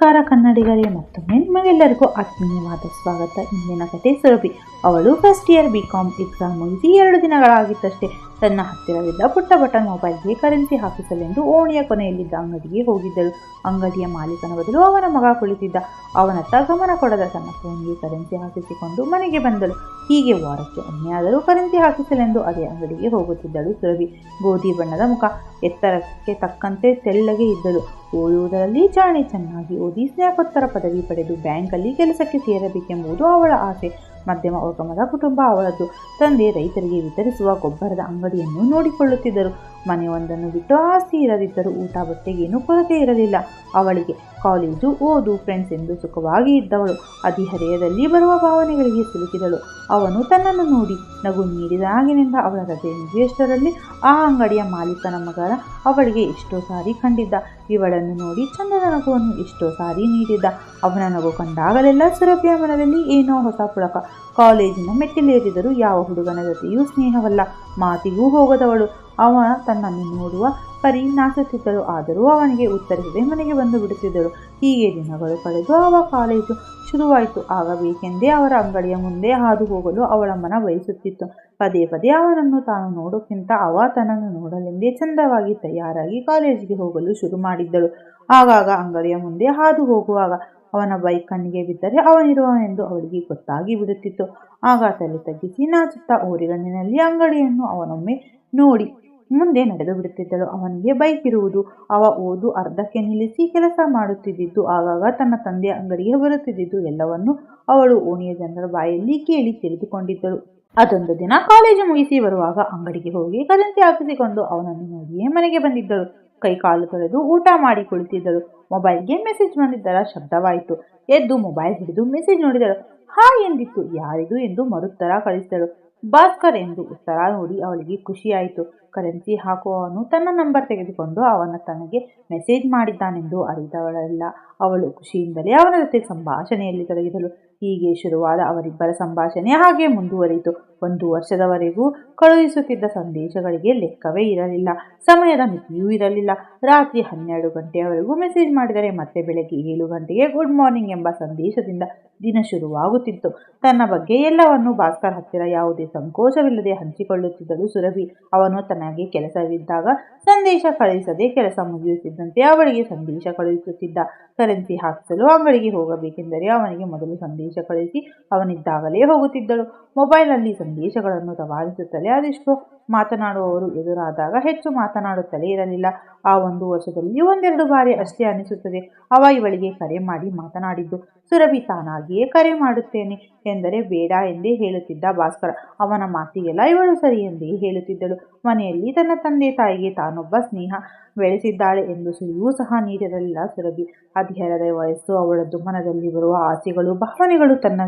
ನಮಸ್ಕಾರ ಕನ್ನಡಿಗರೇ ಮತ್ತೊಮ್ಮೆ ನಿಮಗೆಲ್ಲರಿಗೂ ಆತ್ಮೀಯವಾದ ಸ್ವಾಗತ. ಇಂದಿನ ಕಥೆ ಸುರಭಿ ಅವಳು first year B com exam ಮುಗಿಸಿ ಎರಡು ದಿನಗಳಾಗಿತ್ತಷ್ಟೇ. ತನ್ನ ಹತ್ತಿರವಿದ್ದ ಪುಟ್ಟ ಬಟನ್ ಮೊಬೈಲ್ಗೆ ಕರೆನ್ಸಿ ಹಾಕಿಸಲೆಂದು ಓಣಿಯ ಕೊನೆಯಲ್ಲಿದ್ದ ಅಂಗಡಿಗೆ ಹೋಗಿದ್ದಳು. ಅಂಗಡಿಯ ಮಾಲೀಕನ ಬದಲು ಅವನ ಮಗ ಕುಳಿತಿದ್ದ. ಅವನತ್ತ ಗಮನ ಕೊಡದ ತನ್ನ ಫೋನ್ಗೆ ಕರೆನ್ಸಿ ಹಾಕಿಸಿಕೊಂಡು ಮನೆಗೆ ಬಂದಳು. ಹೀಗೆ ವಾರಕ್ಕೆ ಒಮ್ಮೆಯಾದರೂ ಕರೆನ್ಸಿ ಹಾಕಿಸಲೆಂದು ಅದೇ ಅಂಗಡಿಗೆ ಹೋಗುತ್ತಿದ್ದಳು ಸುರಭಿ. ಗೋಧಿ ಬಣ್ಣದ ಮುಖ, ಎತ್ತರಕ್ಕೆ ತಕ್ಕಂತೆ ತೆಳ್ಳಗೆ ಇದ್ದಳು. ಓದುವುದರಲ್ಲಿ ಜಾಣೆ ಚೆನ್ನಾಗಿ ಓದಿ ಸ್ನೇಹೋತ್ತರ ಪದವಿ ಪಡೆದು ಬ್ಯಾಂಕಲ್ಲಿ ಕೆಲಸಕ್ಕೆ ಸೇರಬೇಕೆಂಬುದು ಅವಳ ಆಸೆ. ಮಧ್ಯಮ ವರ್ಗದ ಕುಟುಂಬ ಅವಳದ್ದು ತಂದೆ ರೈತರಿಗೆ ವಿತರಿಸುವ ಗೊಬ್ಬರದ ಅಂಗಡಿಯನ್ನು ನೋಡಿಕೊಳ್ಳುತ್ತಿದ್ದರು. ಮನೆಯೊಂದನ್ನು ಬಿಟ್ಟು ಆಸ್ತಿ ಇರದಿದ್ದರೂ ಊಟ ಬಟ್ಟೆಗೇನು ಕೊರತೆ ಇರಲಿಲ್ಲ. ಅವಳಿಗೆ ಕಾಲೇಜು ಓದು ಫ್ರೆಂಡ್ಸ್ ಎಂದು ಸುಖವಾಗಿ ಇದ್ದವಳು. ಅಧಿಹರೆಯದಲ್ಲಿ ಬರುವ ಭಾವನೆಗಳಿಗೆ ಸಿಲುಕಿದಳು. ಅವನು ತನ್ನನ್ನು ನೋಡಿ ನಗು ನೀಡಿದ ಆಗಿನಿಂದ ಅವಳ ರಜೆ ಮುಗಿಯಷ್ಟರಲ್ಲಿ ಆ ಅಂಗಡಿಯ ಮಾಲೀಕನ ಮಗನ ಅವಳಿಗೆ ಎಷ್ಟೋ ಸಾರಿ ಕಂಡಿದ್ದ. ಇವಳನ್ನು ನೋಡಿ ಚಂದನ ನಗುವನ್ನು ಎಷ್ಟೋ ಸಾರಿ ನೀಡಿದ್ದ. ಅವನ ನಗು ಕಂಡಾಗಲೆಲ್ಲ ಸುರಭಿಯ ಮನದಲ್ಲಿ ಏನೋ ಹೊಸ ಪುಳಕ. ಕಾಲೇಜಿನ ಮೆಟ್ಟಿಲೇರಿದರೂ ಯಾವ ಹುಡುಗನ ಜೊತೆಯೂ ಸ್ನೇಹವಲ್ಲ. ಮಾತಿಗೂ ಹೋಗದವಳು. ಅವನ ತನ್ನನ್ನು ನೋಡುವ ಪರಿ ನಾಚುತ್ತಿದ್ದಳು ಆದರೂ ಅವನಿಗೆ ಉತ್ತರಿಸದೆ ಮನೆಗೆ ಬಂದು ಬಿಡುತ್ತಿದ್ದಳು ಹೀಗೆ ದಿನಗಳು ಕಳೆದು ಅವ ಕಾಲೇಜು ಶುರುವಾಯಿತು. ಆಗಬೇಕೆಂದೇ ಅವರ ಅಂಗಡಿಯ ಮುಂದೆ ಹಾದು ಹೋಗಲು ಅವಳ ಮನ ಬಯಸುತ್ತಿತ್ತು. ಪದೇ ಪದೇ ಅವನನ್ನು ತಾನು ನೋಡೋಕ್ಕಿಂತ ಅವ ತನ್ನನ್ನು ನೋಡಲೆಂದೇ ಚಂದವಾಗಿ ತಯಾರಾಗಿ ಕಾಲೇಜಿಗೆ ಹೋಗಲು ಶುರು ಮಾಡಿದ್ದಳು. ಆಗಾಗ ಅಂಗಡಿಯ ಮುಂದೆ ಹಾದು ಹೋಗುವಾಗ ಅವನ ಬೈಕ್ ಕಣ್ಣಿಗೆ ಬಿದ್ದರೆ ಅವನಿರುವನೆಂದು ಅವಳಿಗೆ ಗೊತ್ತಾಗಿ ಬಿಡುತ್ತಿತ್ತು. ಆಗ ತಲೆ ತಗ್ಗಿಸಿ ನಾಚುತ್ತಾ ಊರಿಗಣ್ಣಿನಲ್ಲಿ ಅಂಗಡಿಯನ್ನು ಅವನೊಮ್ಮೆ ನೋಡಿ ಮುಂದೆ ನಡೆದು ಬಿಡುತ್ತಿದ್ದಳು. ಅವನಿಗೆ ಬೈಕ್ ಇರುವುದು, ಅವ ಓದು, ಅರ್ಧಕ್ಕೆ ನಿಲ್ಲಿಸಿ ಕೆಲಸ ಮಾಡುತ್ತಿದ್ದಿದ್ದು, ಆಗಾಗ ತನ್ನ ತಂದೆಯ ಅಂಗಡಿಗೆ ಬರುತ್ತಿದ್ದಿದ್ದು ಎಲ್ಲವನ್ನು ಅವಳು ಓಣಿಯ ಜನರ ಬಾಯಲ್ಲಿ ಕೇಳಿ ತಿಳಿದುಕೊಂಡಿದ್ದಳು. ಅದೊಂದು ದಿನ ಕಾಲೇಜು ಮುಗಿಸಿ ಬರುವಾಗ ಅಂಗಡಿಗೆ ಹೋಗಿ ಕರೆನ್ಸಿ ಹಾಕಿಸಿಕೊಂಡು ಅವನನ್ನು ನೋಡಿಯೇ ಮನೆಗೆ ಬಂದಿದ್ದಳು. ಕೈ ಕಾಲು ತೊಳೆದು ಊಟ ಮಾಡಿ ಕುಳಿತಿದ್ದಳು ಮೊಬೈಲ್ಗೆ ಮೆಸೇಜ್ ಬಂದಿದ್ದರ ಶಬ್ದವಾಯಿತು. ಎದ್ದು ಮೊಬೈಲ್ ಹಿಡಿದು ಮೆಸೇಜ್ ನೋಡಿದಳು. ಹಾ ಎಂದಿತ್ತು. ಯಾರಿದು? ಎಂದು ಮರುತ್ತರ ಕಳಿಸಿದಳು. ಭಾಸ್ಕರ್ ಎಂದು ಉತ್ತರ ನೋಡಿ ಅವಳಿಗೆ ಖುಷಿಯಾಯಿತು. ಕರೆನ್ಸಿ ಹಾಕುವವನು ತನ್ನ ನಂಬರ್ ತೆಗೆದುಕೊಂಡು ಅವನ ತನಗೆ ಮೆಸೇಜ್ ಮಾಡಿದ್ದಾನೆಂದು ಅರಿತವಳಲ್ಲ. ಅವಳು ಖುಷಿಯಿಂದಲೇ ಅವನ ಜೊತೆ ಸಂಭಾಷಣೆಯಲ್ಲಿ ತೊಡಗಿದಳು. ಹೀಗೆ ಶುರುವಾದ ಅವರಿಬ್ಬರ ಸಂಭಾಷಣೆ ಹಾಗೆ ಮುಂದುವರಿಯಿತು. ಒಂದು ವರ್ಷದವರೆಗೂ ಕಳುಹಿಸುತ್ತಿದ್ದ ಸಂದೇಶಗಳಿಗೆ ಲೆಕ್ಕವೇ ಇರಲಿಲ್ಲ. ಸಮಯದ ಮಿತಿಯೂ ಇರಲಿಲ್ಲ. ರಾತ್ರಿ ಹನ್ನೆರಡು ಗಂಟೆಯವರೆಗೂ ಮೆಸೇಜ್ ಮಾಡಿದರೆ ಮತ್ತೆ ಬೆಳಗ್ಗೆ ಏಳು ಗಂಟೆಗೆ ಗುಡ್ ಮಾರ್ನಿಂಗ್ ಎಂಬ ಸಂದೇಶದಿಂದ ದಿನ ಶುರುವಾಗುತ್ತಿತ್ತು. ತನ್ನ ಬಗ್ಗೆ ಎಲ್ಲವನ್ನು ಭಾಸ್ಕರ್ ಹತ್ತಿರ ಯಾವುದೇ ಸಂಕೋಚವಿಲ್ಲದೆ ಹಂಚಿಕೊಳ್ಳುತ್ತಿದ್ದಳು ಸುರಭಿ ಅವನು ತನಗೆ ಕೆಲಸವಿದ್ದಾಗ ಸಂದೇಶ ಕಳುಹಿಸದೆ ಕೆಲಸ ಮುಗಿಯುತ್ತಿದ್ದಂತೆ ಅವಳಿಗೆ ಸಂದೇಶ ಕಳುಹಿಸುತ್ತಿದ್ದ. ಕರೆನ್ಸಿ ಹಾಕಿಸಲು ಅಂಗಡಿಗೆ ಹೋಗಬೇಕೆಂದರೆ ಅವನಿಗೆ ಮೊದಲು ಸಂದೇಶ ಕಳುಹಿಸಿ ಅವನಿದ್ದಾಗಲೇ ಹೋಗುತ್ತಿದ್ದಳು. ಮೊಬೈಲ್ನಲ್ಲಿ ಸಂದೇಶಗಳನ್ನು ರವಾನಿಸುತ್ತಲೇ ಅದೆಷ್ಟೋ ಮಾತನಾಡುವವರು ಎದುರಾದಾಗ ಹೆಚ್ಚು ಮಾತನಾಡುತ್ತಲೇ ಇರಲಿಲ್ಲ. ಆ ಒಂದು ವರ್ಷದಲ್ಲಿ ಒಂದೆರಡು ಬಾರಿ ಅಷ್ಟೇ ಅನಿಸುತ್ತದೆ ಅವ ಇವಳಿಗೆ ಕರೆ ಮಾಡಿ ಮಾತನಾಡಿದ್ದು, ಸುರಭಿ, ತಾನಾಗಿಯೇ ಕರೆ ಮಾಡುತ್ತೇನೆ ಎಂದರೆ ಬೇಡ ಎಂದೇ ಹೇಳುತ್ತಿದ್ದ ಭಾಸ್ಕರ. ಅವನ ಮಾತಿಗೆಲ್ಲ ಇವಳು ಸರಿ ಎಂದೇ ಹೇಳುತ್ತಿದ್ದಳು. ಮನೆಯಲ್ಲಿ ತನ್ನ ತಂದೆ ತಾಯಿಗೆ ತಾನೊಬ್ಬ ಸ್ನೇಹ ಬೆಳೆಸಿದ್ದಾಳೆ ಎಂದು ಸುಳಿಯೂ ಸಹ ನೀಡಿರಲಿಲ್ಲ ಸುರಭಿ. ಹದಿಹರದ ವಯಸ್ಸು ಅವಳದ್ದು ಮನದಲ್ಲಿ ಬರುವ ಆಸೆಗಳು, ಭಾವನೆಗಳು ತನ್ನ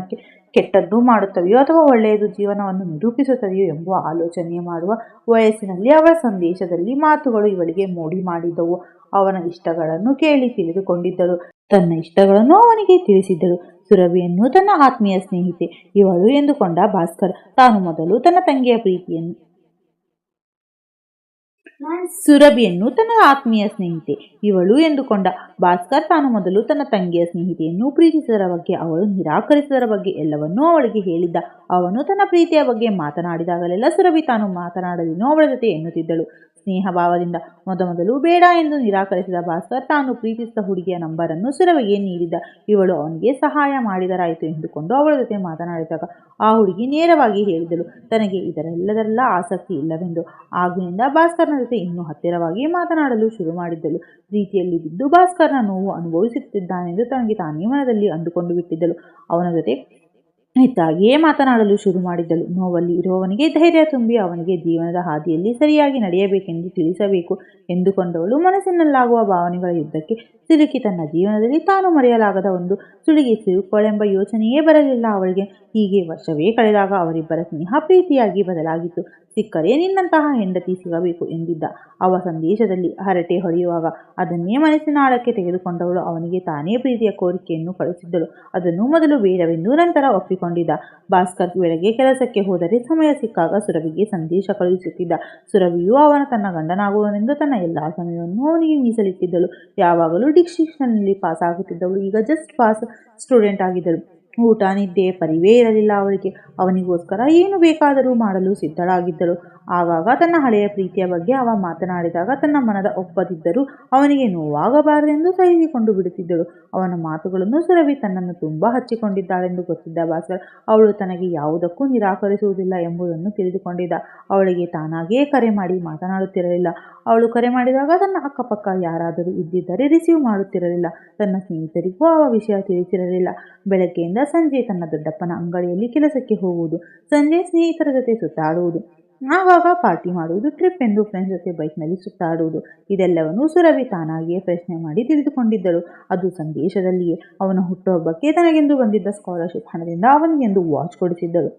ಕೆಟ್ಟದ್ದು ಮಾಡುತ್ತವೆಯೋ ಅಥವಾ ಒಳ್ಳೆಯದು ಜೀವನವನ್ನು ನಿರೂಪಿಸುತ್ತದೆಯೋ ಎಂಬ ಆಲೋಚನೆ ಮಾಡುವ ವಯಸ್ಸಿನಲ್ಲಿ ಅವರ ಸಂದೇಶದಲ್ಲಿ ಮಾತುಗಳು ಇವಳಿಗೆ ಮೋಡಿ ಮಾಡಿದ್ದವು ಅವನ ಇಷ್ಟಗಳನ್ನು ಕೇಳಿ ತಿಳಿದುಕೊಂಡಿದ್ದಳು. ತನ್ನ ಇಷ್ಟಗಳನ್ನು ಅವನಿಗೆ ತಿಳಿಸಿದ್ದಳು. ಸುರಭಿಯನ್ನು ತನ್ನ ಆತ್ಮೀಯ ಸ್ನೇಹಿತೆ ಇವಳು ಎಂದುಕೊಂಡ ಭಾಸ್ಕರ್ ತಾನು ಮೊದಲು ತನ್ನ ತಂಗಿಯ ಪ್ರೀತಿಯನ್ನು ಸುರಭಿಯನ್ನು ತನ್ನ ಆತ್ಮೀಯ ಸ್ನೇಹಿತೆ, ಇವಳು ಎಂದುಕೊಂಡ. ಭಾಸ್ಕರ್ ತಾನು ಮೊದಲು ತನ್ನ ತಂಗಿಯ ಸ್ನೇಹಿತೆಯನ್ನು ಪ್ರೀತಿಸಿದರ ಬಗ್ಗೆ, ಅವಳು ನಿರಾಕರಿಸಿದರ ಬಗ್ಗೆ ಎಲ್ಲವನ್ನೂ ಅವಳಿಗೆ ಹೇಳಿದ್ದ. ಅವನು ತನ್ನ ಪ್ರೀತಿಯ ಬಗ್ಗೆ ಮಾತನಾಡಿದಾಗಲೆಲ್ಲ ಸುರಭಿ ತಾನು ಮಾತನಾಡಲಿನೋ ಅವಳ ಜೊತೆ ಎನ್ನುತ್ತಿದ್ದಳು. ಸ್ನೇಹ ಭಾವದಿಂದ ಮೊದಮೊದಲು ಬೇಡ ಎಂದು ನಿರಾಕರಿಸಿದ ಭಾಸ್ಕರ್ ತಾನು ಪ್ರೀತಿಸಿದ ಹುಡುಗಿಯ ನಂಬರನ್ನು ಸುರವಿಗೆ ನೀಡಿದ. ಇವಳು ಅವನಿಗೆ ಸಹಾಯ ಮಾಡಿದರಾಯಿತು ಎಂದುಕೊಂಡು ಅವಳ ಜೊತೆ ಮಾತನಾಡಿದಾಗ ಆ ಹುಡುಗಿ ನೇರವಾಗಿ ಹೇಳಿದಳು, ತನಗೆ ಇದರೆಲ್ಲದರಲ್ಲ ಆಸಕ್ತಿ ಇಲ್ಲವೆಂದು. ಆಗಿನಿಂದ ಭಾಸ್ಕರ್ನ ಜೊತೆ ಇನ್ನೂ ಹತ್ತಿರವಾಗಿ ಮಾತನಾಡಲು ಶುರು ಮಾಡಿದ್ದಳು. ಪ್ರೀತಿಯಲ್ಲಿ ಬಿದ್ದು ಭಾಸ್ಕರ್ನ ನೋವು ಅನುಭವಿಸುತ್ತಿದ್ದಾನೆಂದು ತನಗೆ ತಾನೇ ಮನದಲ್ಲಿ ಅಂದುಕೊಂಡು ಬಿಟ್ಟಿದ್ದಳು. ಅವನ ಜೊತೆ ಹೆಚ್ಚಾಗಿಯೇ ಮಾತನಾಡಲು ಶುರು ಮಾಡಿದ್ದಳು. ನೋವಲ್ಲಿ ಇರುವವನಿಗೆ ಧೈರ್ಯ ತುಂಬಿ ಅವನಿಗೆ ಜೀವನದ ಹಾದಿಯಲ್ಲಿ ಸರಿಯಾಗಿ ನಡೆಯಬೇಕೆಂದು ತಿಳಿಸಬೇಕು ಎಂದುಕೊಂಡವಳು ಮನಸ್ಸಿನಲ್ಲಾಗುವ ಭಾವನೆಗಳ ಯುದ್ಧಕ್ಕೆ ಸಿಲುಕಿ ತನ್ನ ಜೀವನದಲ್ಲಿ ತಾನು ಮರೆಯಲಾಗದ ಒಂದು ಸುಳಿಗೆ ಸಿಲುಕೊಳ್ಳೆಂಬ ಯೋಚನೆಯೇ ಬರಲಿಲ್ಲ ಅವಳಿಗೆ. ಹೀಗೆ ವರ್ಷವೇ ಕಳೆದಾಗ ಅವರಿಬ್ಬರ ಸ್ನೇಹ ಪ್ರೀತಿಯಾಗಿ ಬದಲಾಗಿತ್ತು. ಸಿಕ್ಕರೆ ನಿನ್ನಂತಹ ಹೆಂಡತಿ ಸಿಗಬೇಕು ಎಂದಿದ್ದ ಅವ ಸಂದೇಶದಲ್ಲಿ ಹರಟೆ ಹೊಡೆಯುವಾಗ ಅದನ್ನೇ ಮನಸ್ಸಿನ ಆಳಕ್ಕೆ ತೆಗೆದುಕೊಂಡವಳು ಅವನಿಗೆ ತಾನೇ ಪ್ರೀತಿಯ ಕೋರಿಕೆಯನ್ನು ಕಳುಹಿಸಿದ್ದಳು. ಅದನ್ನು ಮೊದಲು ಬೇಡವೆಂದು ನಂತರ ಒಪ್ಪಿಕೊಂಡಿದ್ದ. ಭಾಸ್ಕರ್ ಬೆಳಗ್ಗೆ ಕೆಲಸಕ್ಕೆ ಹೋದರೆ ಸಮಯ ಸಿಕ್ಕಾಗ ಸುರಭಿಗೆ ಸಂದೇಶ ಕಳುಹಿಸುತ್ತಿದ್ದ. ಸುರಭಿಯು ಅವನ ತನ್ನ ಗಂಡನಾಗುವನೆಂದು ತನ್ನ ಎಲ್ಲ ಸಮಯವನ್ನು ಅವನಿಗೆ ಮೀಸಲಿಟ್ಟಿದ್ದಳು. ಯಾವಾಗಲೂ ಡಿಸ್ಟಿಂಕ್ಷನ್ನಲ್ಲಿ ಪಾಸ್ ಆಗುತ್ತಿದ್ದವಳು ಈಗ ಜಸ್ಟ್ ಪಾಸ್ ಸ್ಟೂಡೆಂಟ್ ಆಗಿದ್ದಳು. ಊಟ ನಿದ್ದೆ ಪರಿವೇ ಇರಲಿಲ್ಲ ಅವಳಿಗೆ. ಅವನಿಗೋಸ್ಕರ ಏನು ಬೇಕಾದರೂ ಮಾಡಲು ಸಿದ್ಧಳಾಗಿದ್ದಳು. ಆಗಾಗ ತನ್ನ ಹಳೆಯ ಪ್ರೀತಿಯ ಬಗ್ಗೆ ಅವ ಮಾತನಾಡಿದಾಗ ತನ್ನ ಮನದ ಒಪ್ಪದಿದ್ದರೂ ಅವನಿಗೆ ನೋವಾಗಬಾರದೆಂದು ಸಹಿಸಿಕೊಂಡು ಬಿಡುತ್ತಿದ್ದಳು. ಅವನ ಮಾತುಗಳನ್ನು ಸುರವಿ ತನ್ನನ್ನು ತುಂಬ ಹಚ್ಚಿಕೊಂಡಿದ್ದಾಳೆಂದು ಗೊತ್ತಿದ್ದ ಭಾಸ್ಕರ್, ಅವಳು ತನಗೆ ಯಾವುದಕ್ಕೂ ನಿರಾಕರಿಸುವುದಿಲ್ಲ ಎಂಬುದನ್ನು ತಿಳಿದುಕೊಂಡಿದ್ದ. ಅವಳಿಗೆ ತಾನಾಗಿಯೇ ಕರೆ ಮಾಡಿ ಮಾತನಾಡುತ್ತಿರಲಿಲ್ಲ. ಅವಳು ಕರೆ ಮಾಡಿದಾಗ ತನ್ನ ಅಕ್ಕಪಕ್ಕ ಯಾರಾದರೂ ಇದ್ದಿದ್ದರೆ ರಿಸೀವ್ ಮಾಡುತ್ತಿರಲಿಲ್ಲ. ತನ್ನ ಸ್ನೇಹಿತರಿಗೂ ಆ ವಿಷಯ ತಿಳಿಸಿರಲಿಲ್ಲ. ಬೆಳಗ್ಗೆಯಿಂದ ಸಂಜೆ ತನ್ನ ದೊಡ್ಡಪ್ಪನ ಅಂಗಡಿಯಲ್ಲಿ ಕೆಲಸಕ್ಕೆ ಹೋಗುವುದು, ಸಂಜೆ ಸ್ನೇಹಿತರ ಜೊತೆ ಸುತ್ತಾಡುವುದು. ಆಗಾಗ ಪಾರ್ಟಿ ಮಾಡುವುದು ಟ್ರಿಪ್ ಎಂದು ಫ್ರೆಂಡ್ಸ್ ಜೊತೆ ಬೈಕ್ನಲ್ಲಿ ಸುತ್ತಾಡುವುದು. ಇದೆಲ್ಲವನ್ನು ಸುರಭಿ ತಾನಾಗಿಯೇ ಪ್ರಶ್ನೆ ಮಾಡಿ ತಿಳಿದುಕೊಂಡಿದ್ದಳು ಅದು ಸಂದೇಶದಲ್ಲಿಯೇ ಅವನ ಹುಟ್ಟುಹಬ್ಬಕ್ಕೆ ತನಗೆಂದು ಬಂದಿದ್ದ ಸ್ಕಾಲರ್ಶಿಪ್ ಹಣದಿಂದ ಅವನಿಗೆಂದು ವಾಚ್ ಕೊಡಿಸಿದ್ದಳು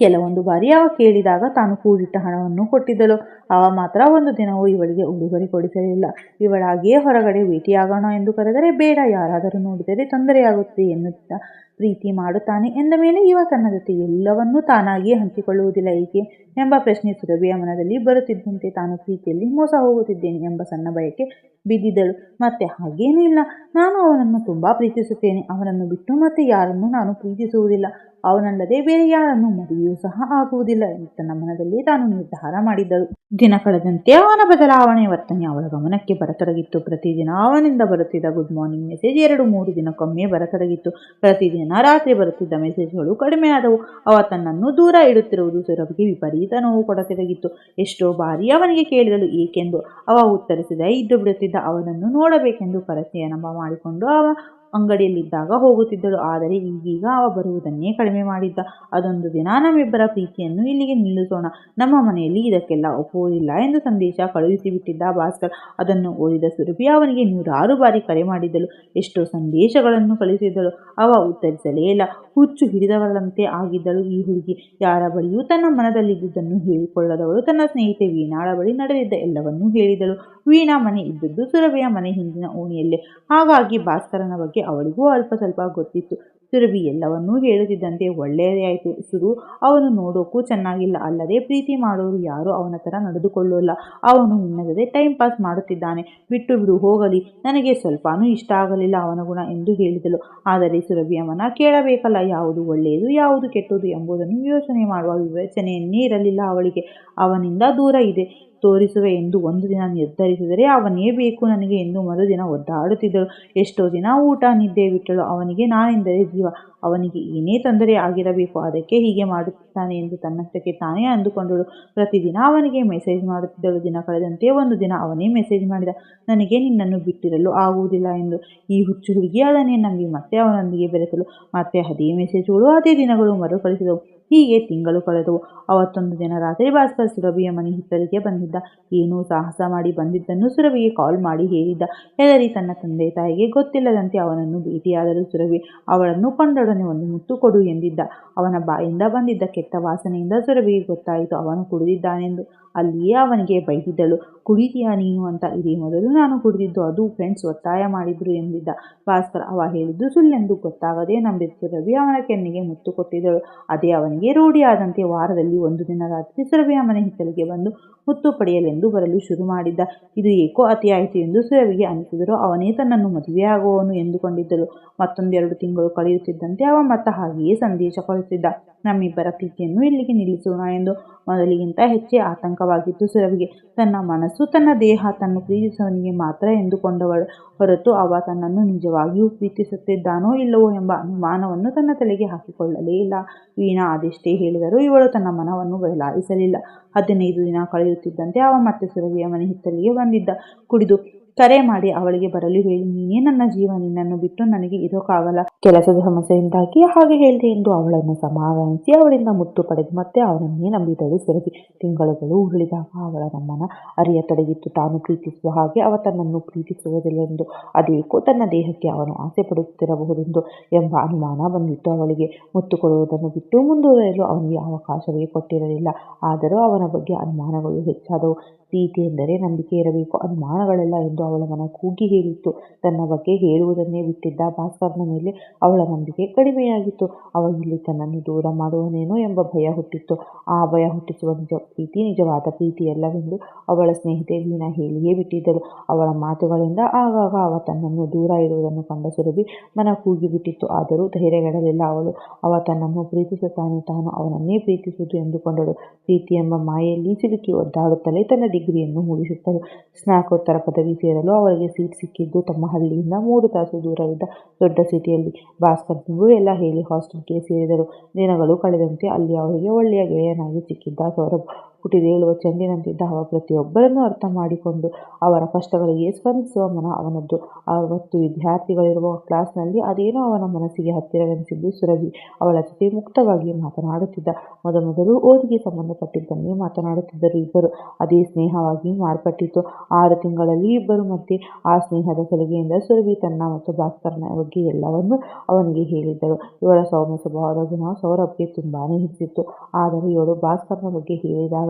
ಕೆಲವೊಂದು ಬಾರಿ ಅವ ಕೇಳಿದಾಗ ತಾನು ಕೂಡಿಟ್ಟ ಹಣವನ್ನು ಕೊಟ್ಟಿದ್ದಳು. ಅವ ಮಾತ್ರ ಒಂದು ದಿನವೂ ಇವಳಿಗೆ ಉಡುಗೊರೆ ಕೊಡಿಸಲಿಲ್ಲ. ಇವಳಾಗಿಯೇ ಹೊರಗಡೆ ಭೇಟಿಯಾಗೋಣ ಎಂದು ಕರೆದರೆ ಬೇಡ, ಯಾರಾದರೂ ನೋಡಿದರೆ ತೊಂದರೆಯಾಗುತ್ತೆ ಎನ್ನುತ್ತ ಪ್ರೀತಿ ಮಾಡುತ್ತಾನೆ ಎಂದ ಮೇಲೆ ಇವ ತನ್ನ ಜೊತೆ ಎಲ್ಲವನ್ನೂ ತಾನಾಗಿಯೇ ಹಂಚಿಕೊಳ್ಳುವುದಿಲ್ಲ. ಏಕೆ? ಎಂಬ ಪ್ರಶ್ನೆ ಸುರಭಿಯ ಮನದಲ್ಲಿ ಬರುತ್ತಿದ್ದಂತೆ ತಾನು ಪ್ರೀತಿಯಲ್ಲಿ ಮೋಸ ಹೋಗುತ್ತಿದ್ದೇನೆ ಎಂಬ ಸಣ್ಣ ಭಯಕ್ಕೆ ಬಿದ್ದಿದ್ದಳು. ಮತ್ತೆ ಹಾಗೇನೂ ಇಲ್ಲ. ನಾನು ಅವನನ್ನು ತುಂಬ ಪ್ರೀತಿಸುತ್ತೇನೆ. ಅವನನ್ನು ಬಿಟ್ಟು ಮತ್ತೆ ಯಾರನ್ನೂ ನಾನು ಪ್ರೀತಿಸುವುದಿಲ್ಲ. ಅವನಲ್ಲದೆ ಬೇರೆ ಯಾರನ್ನು ಮದುವೆಯೂ ಸಹ ಆಗುವುದಿಲ್ಲ ಎಂದು ತನ್ನ ಮನದಲ್ಲಿ ತಾನು ನಿರ್ಧಾರ ಮಾಡಿದ್ದಳು. ದಿನ ಕಳೆದಂತೆ ಅವನ ಬದಲಾವಣೆ ವರ್ತನೆ ಅವಳ ಗಮನಕ್ಕೆ ಬರತೊಡಗಿತ್ತು. ಪ್ರತಿದಿನ ಅವನಿಂದ ಬರುತ್ತಿದ್ದ ಗುಡ್ ಮಾರ್ನಿಂಗ್ ಮೆಸೇಜ್ ಎರಡು ಮೂರು ದಿನಕ್ಕೊಮ್ಮೆ ಬರತೊಡಗಿತ್ತು. ಪ್ರತಿದಿನ ರಾತ್ರಿ ಬರುತ್ತಿದ್ದ ಮೆಸೇಜ್ಗಳು ಕಡಿಮೆಯಾದವು. ಅವ ತನ್ನನ್ನು ದೂರ ಇಡುತ್ತಿರುವುದು ಸುರಭಿಗೆ ವಿಪರೀತ ನೋವು ಕೊಡತೊಡಗಿತ್ತು. ಎಷ್ಟೋ ಬಾರಿ ಅವನಿಗೆ ಕೇಳಿದಳು, ಏಕೆಂದು? ಅವ ಉತ್ತರಿಸಿದ, ಇದ್ದು ಬಿಡುತ್ತಿದ್ದ ಅವನನ್ನು ನೋಡಬೇಕೆಂದು ಪರಸೆಯ ನಮ್ಮ ಮಾಡಿಕೊಂಡು ಅವ ಅಂಗಡಿಯಲ್ಲಿದ್ದಾಗ ಹೋಗುತ್ತಿದ್ದಳು. ಆದರೆ ಈಗೀಗ ಅವ ಬರುವುದನ್ನೇ ಕಡಿಮೆ ಮಾಡಿದ್ದ. ಅದೊಂದು ದಿನ ನಮ್ಮಿಬ್ಬರ ಪ್ರೀತಿಯನ್ನು ಇಲ್ಲಿಗೆ ನಿಲ್ಲಿಸೋಣ. ನಮ್ಮ ಮನೆಯಲ್ಲಿ ಇದಕ್ಕೆಲ್ಲ ಒಪ್ಪುವುದಿಲ್ಲ ಎಂದು ಸಂದೇಶ ಕಳುಹಿಸಿಬಿಟ್ಟಿದ್ದ ಭಾಸ್ಕರ್. ಅದನ್ನು ಓದಿದ ಸುರಭಿ ಅವನಿಗೆ ನೂರಾರು ಬಾರಿ ಕರೆ ಮಾಡಿದ್ದಳು. ಎಷ್ಟೋ ಸಂದೇಶಗಳನ್ನು ಕಳುಹಿಸಿದ್ದಳು ಅವ ಉತ್ತರಿಸಲೇ ಇಲ್ಲ. ಹುಚ್ಚು ಹಿಡಿದವಳಂತೆ ಆಗಿದ್ದಳು ಈ ಹುಡುಗಿ. ಯಾರ ಬಳಿಯೂ ತನ್ನ ಮನದಲ್ಲಿದ್ದುದನ್ನು ಹೇಳಿಕೊಳ್ಳದವಳು. ತನ್ನ ಸ್ನೇಹಿತೆ ವೀಣಾಳ ಬಳಿ ನಡೆದಿದ್ದ ಎಲ್ಲವನ್ನೂ ಹೇಳಿದಳು. ವೀಣಾ ಮನೆ ಇದ್ದದ್ದು ಸುರಭಿಯ ಮನೆ ಹಿಂದಿನ ಓಣಿಯಲ್ಲೇ. ಹಾಗಾಗಿ ಭಾಸ್ಕರನ ಬಗ್ಗೆ ಅವಳಿಗೂ ಅಲ್ಪ ಸ್ವಲ್ಪ ಗೊತ್ತಿತ್ತು. ಸುರಭಿ ಎಲ್ಲವನ್ನೂ ಹೇಳುತ್ತಿದ್ದಂತೆ ಒಳ್ಳೆಯದೇ ಆಯಿತು. ಸುರು ಅವನು ನೋಡೋಕ್ಕೂ ಚೆನ್ನಾಗಿಲ್ಲ. ಅಲ್ಲದೆ ಪ್ರೀತಿ ಮಾಡೋರು ಯಾರು ಅವನ ಥರ ನಡೆದುಕೊಳ್ಳೋಲ್ಲ. ಅವನು ನಿನ್ನ ಟೈಮ್ ಪಾಸ್ ಮಾಡುತ್ತಿದ್ದಾನೆ. ಬಿಟ್ಟು ಬಿಡು, ಹೋಗಲಿ. ನನಗೆ ಸ್ವಲ್ಪನೂ ಇಷ್ಟ ಆಗಲಿಲ್ಲ ಅವನ ಗುಣ ಎಂದು ಹೇಳಿದಳು. ಆದರೆ ಸುರಭಿಯ ಮನ ಕೇಳಬೇಕಲ್ಲ, ಯಾವುದು ಒಳ್ಳೆಯದು, ಯಾವುದು ಕೆಟ್ಟದು ಎಂಬುದನ್ನು ಯೋಚನೆ ಮಾಡುವ ವಿವೇಚನೆಯನ್ನೇ ಇರಲಿಲ್ಲ ಅವಳಿಗೆ. ಅವನಿಂದ ದೂರ ಇದೆ. ತೋರಿಸುವೆ ಎಂದು ಒಂದು ದಿನ ನಿರ್ಧರಿಸಿದರೆ ಅವನೇ ಬೇಕು, ನನಗೆ ಎಂದು ಮರುದಿನ ಒದ್ದಾಡುತ್ತಿದ್ದಳು. ಎಷ್ಟೋ ದಿನ ಊಟ, ನಿದ್ದೆ ಬಿಟ್ಟಳು. ಅವನಿಗೆ ನಾನೆಂದರೆ ಜೀವ. ಅವನಿಗೆ ಏನೇ ತೊಂದರೆ ಆಗಿರಬೇಕು, ಅದಕ್ಕೆ ಹೀಗೆ ಮಾಡುತ್ತಾನೆ ಎಂದು ತನ್ನಷ್ಟಕ್ಕೆ ತಾನೇ ಅಂದುಕೊಂಡಳು. ಪ್ರತಿದಿನ ಅವನಿಗೆ ಮೆಸೇಜ್ ಮಾಡುತ್ತಿದ್ದಳು. ದಿನ ಕಳೆದಂತೆ ಒಂದು ದಿನ ಅವನೇ ಮೆಸೇಜ್ ಮಾಡಿದ, ನನಗೆ ನಿನ್ನನ್ನು ಬಿಟ್ಟಿರಲು ಆಗುವುದಿಲ್ಲ ಎಂದು. ಈ ಹುಚ್ಚು ಹುಡುಗಿ ಅದನ್ನೇ ನಂಬಿ ಮತ್ತೆ ಅವನೊಂದಿಗೆ ಬೆರೆತಳು. ಮತ್ತೆ ಅದೇ ಮೆಸೇಜ್ಗಳು ಅದೇ ದಿನಗಳು ಮರುಕಳಿಸಿದವು ಹೀಗೆ ತಿಂಗಳು ಕಳೆದವು. ಅವತ್ತೊಂದು ದಿನ ರಾತ್ರಿ ಭಾಸ್ಕರ್ ಸುರಭಿಯ ಮನೆ ಹಿತ್ತಲಿಗೆ ಬಂದಿದ್ದ. ಏನೂ ಸಾಹಸ ಮಾಡಿ ಬಂದಿದ್ದನ್ನು ಸುರಭಿಗೆ ಕಾಲ್ ಮಾಡಿ ಹೇಳಿದ್ದ. ಹೆದರಿ ತನ್ನ ತಂದೆ ತಾಯಿಗೆ ಗೊತ್ತಿಲ್ಲದಂತೆ ಅವನನ್ನು ಭೇಟಿಯಾದರು ಸುರಭಿ. ಅವಳನ್ನು ಕೊಂಡೊಡನೆ ಒಂದು ಮುತ್ತು ಕೊಡು ಎಂದಿದ್ದ. ಅವನ ಬಾಯಿಂದ ಬಂದಿದ್ದ ಕೆಟ್ಟ ವಾಸನೆಯಿಂದ ಸುರಭಿಗೆ ಗೊತ್ತಾಯಿತು. ಅವನು ಕುಡಿದಿದ್ದಾನೆಂದು ಅಲ್ಲಿಯೇ ಅವನಿಗೆ ಬೈದಿದ್ದಳು. ಕುಡಿದೀಯಾ ನೀನು ಅಂತ ಇದೇ ಮೊದಲು ನಾನು ಕುಡಿದಿದ್ದು. ಅದು ಫ್ರೆಂಡ್ಸ್ ಒತ್ತಾಯ ಮಾಡಿದ್ರು ಎಂದಿದ್ದ. ಭಾಸ್ಕರ್ ಅವ ಹೇಳಿದ್ದು ಸುಳ್ಳೆಂದು ಗೊತ್ತಾಗದೆ ನಂಬಿತ್ತು ರವಿ ಅವನ ಕೆನ್ನಿಗೆ ಮುತ್ತು ಕೊಟ್ಟಿದ್ದಳು. ಅದೇ ಅವನಿಗೆ ರೂಢಿಯಾದಂತೆ ವಾರದಲ್ಲಿ ಒಂದು ದಿನ ರಾತ್ರಿ ಸುರಭಿಯ ಮನೆ ಹಿತ್ತಲಿಗೆ ಬಂದು ಮುತ್ತು ಪಡೆಯಲೆಂದು ಬರಲು ಶುರು ಮಾಡಿದ್ದ. ಇದು ಏಕೋ ಅತಿಯಾಯಿತು ಎಂದು ಸುರವಿಗೆ ಅನಿಸಿದರು ಅವನೇ ತನ್ನನ್ನು ಮದುವೆಯಾಗುವವನು ಎಂದುಕೊಂಡಿದ್ದಳು. ಮತ್ತೊಂದೆರಡು ತಿಂಗಳು ಕಳೆಯುತ್ತಿದ್ದಂತೆ ಅವ ಮತ್ತ ಹಾಗೆಯೇ ಸಂದೇಶ ಕಳುಹಿಸಿದ್ದ ನಮ್ಮಿಬ್ಬರ ಪ್ರೀತಿಯನ್ನು ಇಲ್ಲಿಗೆ ನಿಲ್ಲಿಸೋಣ ಎಂದು ಮೊದಲಿಗಿಂತ ಹೆಚ್ಚೇ ಆತಂಕವಾಗಿತ್ತು ಸುರವಿಗೆ. ತನ್ನ ಮನಸ್ಸು, ತನ್ನ ದೇಹ ತನ್ನ ಪ್ರೀತಿಸುವವನಿಗೆ ಮಾತ್ರ ಎಂದುಕೊಂಡವಳು ಹೊರತು ಅವ ತನ್ನನ್ನು ನಿಜವಾಗಿಯೂ ಪ್ರೀತಿಸುತ್ತಿದ್ದಾನೋ ಇಲ್ಲವೋ ಎಂಬ ಅನುಮಾನವನ್ನು ತನ್ನ ತಲೆಗೆ ಹಾಕಿಕೊಳ್ಳಲೇ ಇಲ್ಲ. ವೀಣಾ ಅದೆಷ್ಟೇ ಹೇಳಿದರೂ ಇವಳು ತನ್ನ ಮನವನ್ನು ಬದಲಾಯಿಸಲಿಲ್ಲ. ಹದಿನೈದು ದಿನ ಕಳೆಯುತ್ತಿದ್ದಂತೆ ಅವ ಮತ್ತೆ ಸುರವಿಯ ಮನೆ ಹಿತ್ತಲಿಗೆ ಬಂದಿದ್ದ. ಕುಡಿದು ಕರೆ ಮಾಡಿ ಅವಳಿಗೆ ಬರಲು ಹೇಳಿ, ನೀನೇ ನನ್ನ ಜೀವ, ನಿನ್ನನ್ನು ಬಿಟ್ಟು ನನಗೆ ಇರೋಕ್ಕಾಗಲ್ಲ. ಕೆಲಸದ ಸಮಸ್ಯೆಯಿಂದಾಗಿ ಹಾಗೆ ಹೇಳಿದೆ ಎಂದು ಅವಳನ್ನು ಸಮಾಧಾನಿಸಿ ಅವಳಿಂದ ಮುತ್ತು ಪಡೆದು ಮತ್ತೆ ಅವನನ್ನೇ ನಂಬಿದಳು ಸುರಭಿ ತಿಂಗಳುಗಳು ಉರುಳಿದಾಗ ಅವಳ ನಮ್ಮನ ಅರಿಯತೊಡಗಿತ್ತು ತಾನು ಪ್ರೀತಿಸುವ ಹಾಗೆ ಅವ ತನ್ನನ್ನು ಪ್ರೀತಿಸುವುದಿಲ್ಲವೆಂದು ಅದೇಕೋ ತನ್ನ ದೇಹಕ್ಕೆ ಅವನು ಆಸೆ ಪಡುತ್ತಿರಬಹುದೆಂದು ಎಂಬ ಅನುಮಾನ ಬಂದಿತ್ತು ಅವಳಿಗೆ. ಮುತ್ತು ಕೊಡುವುದನ್ನು ಬಿಟ್ಟು ಮುಂದುವರೆಯಲು ಅವನಿಗೆ ಅವಕಾಶವೇ ಕೊಟ್ಟಿರಲಿಲ್ಲ. ಆದರೂ ಅವನ ಬಗ್ಗೆ ಅನುಮಾನಗಳು ಹೆಚ್ಚಾದವು. ಪ್ರೀತಿ ಎಂದರೆ ನಂಬಿಕೆ ಇರಬೇಕು. ಅನುಮಾನಗಳೆಲ್ಲ ಎಂದು ಅವಳ ಮನ ಕೂಗಿ ಹೇಳಿತ್ತು. ತನ್ನ ಬಗ್ಗೆ ಹೇಳುವುದನ್ನೇ ಬಿಟ್ಟಿದ್ದ ಭಾಸ್ಕರ್ನ ಮೇಲೆ ಅವಳ ನಂಬಿಕೆ ಕಡಿಮೆಯಾಗಿತ್ತು. ಅವ ಇಲ್ಲಿ ತನ್ನನ್ನು ದೂರ ಮಾಡುವನೇನೋ ಎಂಬ ಭಯ ಹುಟ್ಟಿತ್ತು. ಆ ಭಯ ಹುಟ್ಟಿಸುವ ನಿಜ ಪ್ರೀತಿ ನಿಜವಾದ ಪ್ರೀತಿಯಲ್ಲವೆಂದು ಅವಳ ಸ್ನೇಹಿತೆ ವೀಣಾ ಹೇಳಿಯೇ ಬಿಟ್ಟಿದ್ದಳು. ಅವಳ ಮಾತುಗಳಿಂದ ಆಗಾಗ ಅವ ತನ್ನನ್ನು ದೂರ ಇರುವುದನ್ನು ಕಂಡ ಸುರಭಿ ಮನ ಕೂಗಿಬಿಟ್ಟಿತ್ತು ಆದರೂ ಧೈರ್ಯಗೆಡಲಿಲ್ಲ ಅವಳು. ಅವ ತನ್ನನ್ನು ಪ್ರೀತಿಸುತ್ತಾನೆ. ತಾನು ಅವನನ್ನೇ ಪ್ರೀತಿಸುವುದು ಎಂದುಕೊಂಡಳು. ಪ್ರೀತಿ ಎಂಬ ಮಾಯೆಯಲ್ಲಿ ಸಿಲುಕಿ ಒದ್ದಾಡುತ್ತಲೇ ತನ್ನ ಡಿಗ್ರಿಯನ್ನು ಮುಗಿಸುತ್ತಾರೆ ಸ್ನಾತಕೋತ್ತರ ಪದವಿ ಸೇರಲು ಅವರಿಗೆ ಸೀಟ್ ಸಿಕ್ಕಿದ್ದು ತಮ್ಮ ಹಳ್ಳಿಯಿಂದ ಮೂರು ತಾಸು ದೂರವಿದ್ದ ದೊಡ್ಡ ಸಿಟಿಯಲ್ಲಿ ಭಾಸ್ಕರ್ನಿಗೂ ಎಲ್ಲ ಹೇಳಿ ಹಾಸ್ಟೆಲ್ಗೆ ಸೇರಿದರು. ದಿನಗಳು ಕಳೆದಂತೆ ಅಲ್ಲಿ ಅವರಿಗೆ ಒಳ್ಳೆಯ ಗೆಳೆಯನಾಗಿ ಸಿಕ್ಕಿದ್ದ ಸೌರಭ್. ಪುಟಿದೇಳುವ ಚೆಂಡಿನಂತಿದ್ದ ಅವ ಪ್ರತಿಯೊಬ್ಬರನ್ನು ಅರ್ಥ ಮಾಡಿಕೊಂಡು ಅವರ ಕಷ್ಟಗಳಿಗೆ ಸ್ಪಂದಿಸುವ ಮನ ಅವನದ್ದು. ಅವತ್ತು ವಿದ್ಯಾರ್ಥಿಗಳಿರುವ ಕ್ಲಾಸ್ನಲ್ಲಿ ಅದೇನೋ ಅವನ ಮನಸ್ಸಿಗೆ ಹತ್ತಿರವೆನಿಸಿದ್ದು ಸುರಭಿ. ಅವಳ ಜೊತೆ ಮುಕ್ತವಾಗಿ ಮಾತನಾಡುತ್ತಿದ್ದ ಮೊದಮೊದಲು ಓದಿಗೆ ಸಂಬಂಧಪಟ್ಟಿದ್ದನ್ನೇ ಮಾತನಾಡುತ್ತಿದ್ದರು ಇಬ್ಬರು. ಅದೇ ಸ್ನೇಹವಾಗಿ ಮಾರ್ಪಟ್ಟಿತ್ತು ಆರು ತಿಂಗಳಲ್ಲಿ ಇಬ್ಬರು ಮತ್ತೆ ಆ ಸ್ನೇಹದ ಸಲಿಗೆಯಿಂದ ಸುರಭಿ ತನ್ನ ಮತ್ತು ಭಾಸ್ಕರನ ಬಗ್ಗೆ ಎಲ್ಲವನ್ನೂ ಅವನಿಗೆ ಹೇಳಿದ್ದರು. ಇವಳ ಸೌಮ್ಯ ಸ್ವಭಾವದ ಗುಣ ಸೌರಭ್ಗೆ ತುಂಬಾನೇ ಹೆಚ್ಚಿತ್ತು ಆದರೆ ಇವಳು ಭಾಸ್ಕರನ ಬಗ್ಗೆ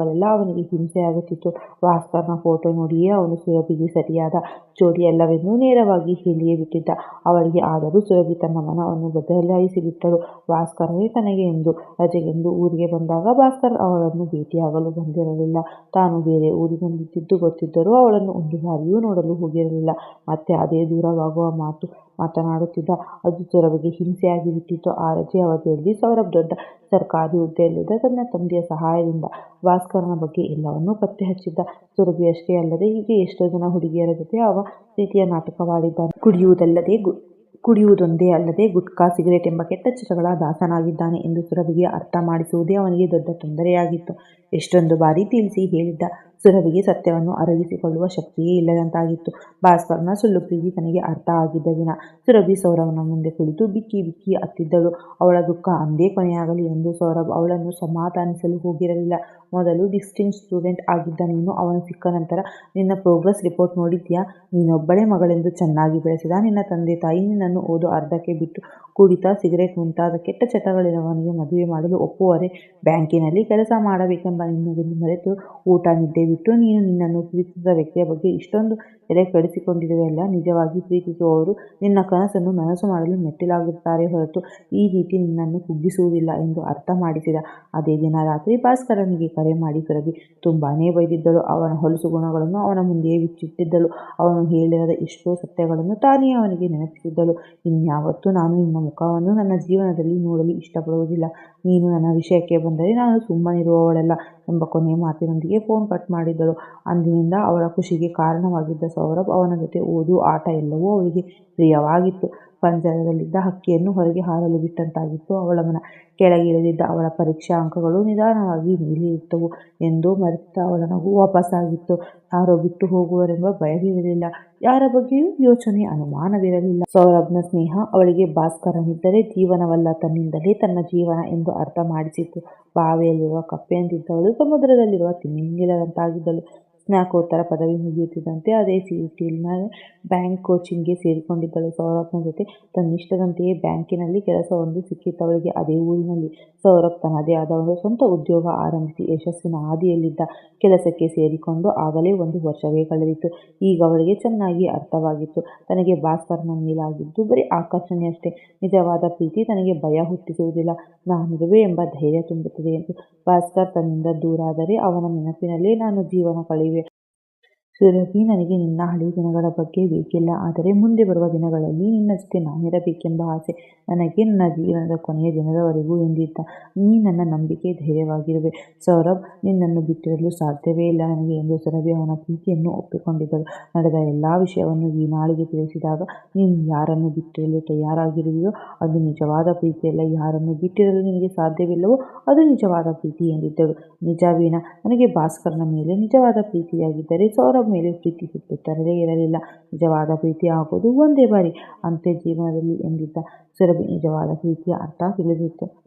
ಹೇಳಿದಾಗಲೆಲ್ಲ ಅವನಿಗೆ ಹಿಂಸೆ ಆಗುತ್ತಿತ್ತು. ವಾಸ್ತವನ ಫೋಟೋ ನೋಡಿಯೇ ಅವನು ಸುರಭಿಗೆ ಸರಿಯಾದ ಜೋಡಿಯಲ್ಲವೆಂದು ನೇರವಾಗಿ ಹೇಳಿಯೇ ಬಿಟ್ಟಿದ್ದ ಅವಳಿಗೆ ಆದರೂ ಸುರಭಿ ತನ್ನ ಮನವನ್ನು ಬದಲಾಯಿಸಿಬಿಟ್ಟಳು. ಭಾಸ್ಕರವೇ ತನಗೆ ಎಂದು, ರಜೆಗೆಂದು ಊರಿಗೆ ಬಂದಾಗ ಭಾಸ್ಕರ್ ಅವಳನ್ನು ಭೇಟಿಯಾಗಲು ಬಂದಿರಲಿಲ್ಲ. ತಾನು ಬೇರೆ ಊರಿನಲ್ಲಿದ್ದುದು ಗೊತ್ತಿದ್ದರೂ ಅವಳನ್ನು ಒಂದು ಬಾರಿಯೂ ನೋಡಲು ಹೋಗಿರಲಿಲ್ಲ. ಮತ್ತೆ ಅದೇ ದೂರವಾಗುವ ಮಾತು ಮಾತನಾಡುತ್ತಿದ್ದ. ಅದು ಸುರಭಿಗೆ ಹಿಂಸೆಯಾಗಿ ಬಿಟ್ಟಿತ್ತು ಆ ರಜೆ ಅವಧಿಯಲ್ಲಿ ಸೌರಭ್ ದೊಡ್ಡ ಸರ್ಕಾರಿ ಹುದ್ದೆಯಲ್ಲಿದ್ದ ತನ್ನ ತಂದೆಯ ಸಹಾಯದಿಂದ ಭಾಸ್ಕರನ ಬಗ್ಗೆ ಎಲ್ಲವನ್ನೂ ಪತ್ತೆ ಹಚ್ಚಿದ್ದ ಸುರಭಿ ಅಷ್ಟೇ ಅಲ್ಲದೆ ಹೀಗೆ ಎಷ್ಟೋ ಜನ ಹುಡುಗಿಯರ ಜೊತೆ ಅವ ಪ್ರೀತಿಯ ನಾಟಕವಾಡಿದ್ದಾನೆ ಕುಡಿಯುವುದಲ್ಲದೆ ಕುಡಿಯುವುದೊಂದೇ ಅಲ್ಲದೆ ಗುಟ್ಕಾ, ಸಿಗರೇಟ್ ಎಂಬ ಕೆಟ್ಟ ಚಟಗಳ ದಾಸನಾಗಿದ್ದಾನೆ ಎಂದು ಸುರಭಿಗೆ ಅರ್ಥ ಮಾಡಿಸುವುದೇ ಅವನಿಗೆ ದೊಡ್ಡ ತೊಂದರೆಯಾಗಿತ್ತು. ಎಷ್ಟೊಂದು ಬಾರಿ ತಿಳಿಸಿ ಹೇಳಿದ್ದ ಸುರಭಿಗೆ ಸತ್ಯವನ್ನು ಅರಗಿಸಿಕೊಳ್ಳುವ ಶಕ್ತಿಯೇ ಇಲ್ಲದಂತಾಗಿತ್ತು. ಭಾಸ್ಕರ್ನ ಸುಳ್ಳು ಪ್ರೀತಿ ತನಗೆ ಅರ್ಥ ಆಗಿದ್ದ ದಿನ ಸುರಭಿ ಸೌರಭನ ಮುಂದೆ ಕುಳಿತು ಬಿಕ್ಕಿ ಬಿಕ್ಕಿ ಅತ್ತಿದ್ದಳು. ಅವಳ ದುಃಖ ಅಂದೇ ಕೊನೆಯಾಗಲಿ ಎಂದು ಸೌರಭ್ ಅವಳನ್ನು ಸಮಾಧಾನಿಸಲು ಹೋಗಿರಲಿಲ್ಲ. ಮೊದಲು ಡಿಸ್ಟಿಂಗ್ ಸ್ಟೂಡೆಂಟ್ ಆಗಿದ್ದ ನೀನು ಅವನು ಸಿಕ್ಕ ನಂತರ ನಿನ್ನ ಪ್ರೋಗ್ರೆಸ್ ರಿಪೋರ್ಟ್ ನೋಡಿದ್ಯಾ ನೀನೊಬ್ಬಳೇ ಮಗಳೆಂದು ಚೆನ್ನಾಗಿ ಬೆಳೆಸಿದ ನಿನ್ನ ತಂದೆ ತಾಯಿ ನಿನ್ನನ್ನು ಓದು ಅರ್ಧಕ್ಕೆ ಬಿಟ್ಟು ಕುಡಿತ ಸಿಗರೇಟ್ ಮುಂತಾದ ಕೆಟ್ಟ ಚಟಗಳಿರುವವನಿಗೆ ಮದುವೆ ಮಾಡಲು ಒಪ್ಪುವರೆ. ಬ್ಯಾಂಕಿನಲ್ಲಿ ಕೆಲಸ ಮಾಡಬೇಕೆಂಬ ನಿನ್ನದನ್ನು ಮರೆತು ಊಟ, ನಿದ್ದೆ ಬಿಟ್ಟು ನೀನು ನಿನ್ನನ್ನು ಪ್ರೀತಿಸಿದ ವ್ಯಕ್ತಿಯ ಬಗ್ಗೆ ಇಷ್ಟೊಂದು ತಲೆ ಕೆಡಿಸಿಕೊಂಡಿರುವೆಯಲ್ಲ ನಿಜವಾಗಿ ಪ್ರೀತಿಸುವವರು ನಿನ್ನ ಕನಸನ್ನು ನನಸು ಮಾಡಲು ಮೆಟ್ಟಿಲಾಗುತ್ತಾರೆ ಹೊರತು ಈ ರೀತಿ ನಿನ್ನನ್ನು ಕುಗ್ಗಿಸುವುದಿಲ್ಲ ಎಂದು ಅರ್ಥ ಮಾಡಿಸಿದ. ಅದೇ ದಿನ ರಾತ್ರಿ ಭಾಸ್ಕರನಿಗೆ ಕರೆ ಮಾಡಿ ಸುರಭಿ ತುಂಬಾನೇ ಬೈದಿದ್ದಳು. ಅವನ ಹೊಲಸು ಗುಣಗಳನ್ನು ಅವನ ಮುಂದೆಯೇ ಬಿಚ್ಚಿಟ್ಟಿದ್ದಳು ಅವನು ಹೇಳಿರದ ಎಷ್ಟೋ ಸತ್ಯಗಳನ್ನು ತಾನೇ ಅವನಿಗೆ ನೆನಪಿಸಿದ್ದಳು. ಇನ್ಯಾವತ್ತೂ ನಾನು ನಿನ್ನ ಮುಖವನ್ನು ನನ್ನ ಜೀವನದಲ್ಲಿ ನೋಡಲು ಇಷ್ಟಪಡುವುದಿಲ್ಲ. ನೀನು ನನ್ನ ವಿಷಯಕ್ಕೆ ಬಂದರೆ ನಾನು ಸುಮ್ಮನಿರುವವಳಲ್ಲ ಎಂಬ ಕೊನೆಯ ಮಾತಿನೊಂದಿಗೆ ಫೋನ್ ಕಟ್ ಮಾಡಿದ್ದಳು. ಅಂದಿನಿಂದ ಅವರ ಖುಷಿಗೆ ಕಾರಣವಾಗಿದ್ದ ಸೌರಭ್ ಅವನ ಜೊತೆ ಓದು, ಆಟ ಎಲ್ಲವೂ ಅವಳಿಗೆ ಪ್ರಿಯವಾಗಿತ್ತು. ಪಂಜರದಲ್ಲಿದ್ದ ಹಕ್ಕಿಯನ್ನು ಹೊರಗೆ ಹಾರಲು ಬಿಟ್ಟಂತಾಗಿತ್ತು. ಅವಳ ಮನ ಕೆಳಗಿಳಿದಿದ್ದ ಅವಳ ಪರೀಕ್ಷಾ ಅಂಕಗಳು ನಿಧಾನವಾಗಿ ಇತ್ತವು ಎಂದು ಮರೆತ ಅವಳ ನಗು ವಾಪಸ್ಸಾಗಿತ್ತು. ಯಾರೋ ಬಿಟ್ಟು ಹೋಗುವರೆಂಬ ಭಯವಿರಲಿಲ್ಲ. ಯಾರ ಬಗ್ಗೆಯೂ ಯೋಚನೆ ಅನುಮಾನವಿರಲಿಲ್ಲ. ಸೌರಭ್ನ ಸ್ನೇಹ ಅವಳಿಗೆ ಭಾಸ್ಕರನಿದ್ದರೆ ಜೀವನವಲ್ಲ, ತನ್ನಿಂದಲೇ ತನ್ನ ಜೀವನ ಎಂದು ಅರ್ಥ ಮಾಡಿಸಿತ್ತು. ಬಾವಿಯಲ್ಲಿರುವ ಕಪ್ಪೆಯಂತಿದ್ದವಳು ಸಮುದ್ರದಲ್ಲಿರುವ ತಿಮಿಂಗಿಲದಂತಾಗಿದ್ದಳು. ಸ್ನಾಕೋತ್ತರ ಪದವಿ ಮುಗಿಯುತ್ತಿದ್ದಂತೆ ಅದೇ ಸಿಟಿನ ಬ್ಯಾಂಕ್ ಕೋಚಿಂಗ್ಗೆ ಸೇರಿಕೊಂಡಿದ್ದಳು. ಸೌರಭ್ನ ಜೊತೆ ತನ್ನಿಷ್ಟದಂತೆಯೇ ಬ್ಯಾಂಕಿನಲ್ಲಿ ಕೆಲಸವೊಂದು ಸಿಕ್ಕಿತ್ತವಳಿಗೆ ಅದೇ ಊರಿನಲ್ಲಿ. ಸೌರಭ್ ತನ್ನದೇ ಆದ ಒಂದು ಸ್ವಂತ ಉದ್ಯೋಗ ಆರಂಭಿಸಿ ಯಶಸ್ಸಿನ ಹಾದಿಯಲ್ಲಿದ್ದ ಕೆಲಸಕ್ಕೆ ಸೇರಿಕೊಂಡು ಆಗಲೇ ಒಂದು ವರ್ಷವೇ ಕಳೆದಿತ್ತು. ಈಗ ಅವಳಿಗೆ ಚೆನ್ನಾಗಿ ಅರ್ಥವಾಗಿತ್ತು. ತನಗೆ ಭಾಸ್ಕರ್ನ ಮೇಲಾಗಿದ್ದು ಬರೀ ಆಕರ್ಷಣೆಯಷ್ಟೇ ನಿಜವಾದ ಪ್ರೀತಿ ತನಗೆ ಭಯ ಹುಟ್ಟಿಸುವುದಿಲ್ಲ. ನಾನಿರುವೆ ಎಂಬ ಧೈರ್ಯ ತುಂಬುತ್ತದೆ ಎಂದು ಭಾಸ್ಕರ್ ತನ್ನಿಂದ ದೂರಾದರೆ ಅವನ ನೆನಪಿನಲ್ಲೇ ನಾನು ಜೀವನ ಕಳೆಯುವೆ. ಸುರಭಿ ನನಗೆ ನಿನ್ನ ಹಳೆಯ ದಿನಗಳ ಬಗ್ಗೆ ಬೇಕಿಲ್ಲ. ಆದರೆ ಮುಂದೆ ಬರುವ ದಿನಗಳಲ್ಲಿ ನಿನ್ನ ಜೊತೆ ನಾನಿರಬೇಕೆಂಬ ಆಸೆ ನನಗೆ ನನ್ನ ಜೀವನದ ಕೊನೆಯ ದಿನದವರೆಗೂ ಎಂದಿದ್ದ ನೀ ನನ್ನ ನಂಬಿಕೆ, ಧೈರ್ಯವಾಗಿರುವೆ. ಸೌರಭ್, ನಿನ್ನನ್ನು ಬಿಟ್ಟಿರಲು ಸಾಧ್ಯವೇ ಇಲ್ಲ ನನಗೆ ಎಂದು ಸುರಭಿ ಅವನ ಪ್ರೀತಿಯನ್ನು ಒಪ್ಪಿಕೊಂಡಿದ್ದರು ನಡೆದ ಎಲ್ಲ ವಿಷಯವನ್ನು ವೀಣಾಳಿಗೆ ತಿಳಿಸಿದಾಗ, ನೀನು ಯಾರನ್ನು ಬಿಟ್ಟಿರಲು ತಯಾರಾಗಿರುವೆಯೋ, ಅದು ನಿಜವಾದ ಪ್ರೀತಿಯಲ್ಲ. ಯಾರನ್ನು ಬಿಟ್ಟಿರಲು ನಿನಗೆ ಸಾಧ್ಯವಿಲ್ಲವೋ, ಅದು ನಿಜವಾದ ಪ್ರೀತಿ ಎಂದಿದ್ದರು ನಿಜ ನನಗೆ ಭಾಸ್ಕರನ ಮೇಲೆ ನಿಜವಾದ ಪ್ರೀತಿಯಾಗಿದ್ದರೆ ಸೌರಭ್ ಮೇಲೆ ಪ್ರೀತಿ ಹುಟ್ಟುತ್ತರಲೇ ಇರಲಿಲ್ಲ. ನಿಜವಾದ ಪ್ರೀತಿ ಆಗೋದು ಒಂದೇ ಬಾರಿ. ಅಂತ್ಯ ಜೀವನದಲ್ಲಿ ಎಂದಿದ್ದ ಸುರಭಿ ನಿಜವಾದ ಪ್ರೀತಿಯ ಅರ್ಥ ತಿಳಿದಿತ್ತು.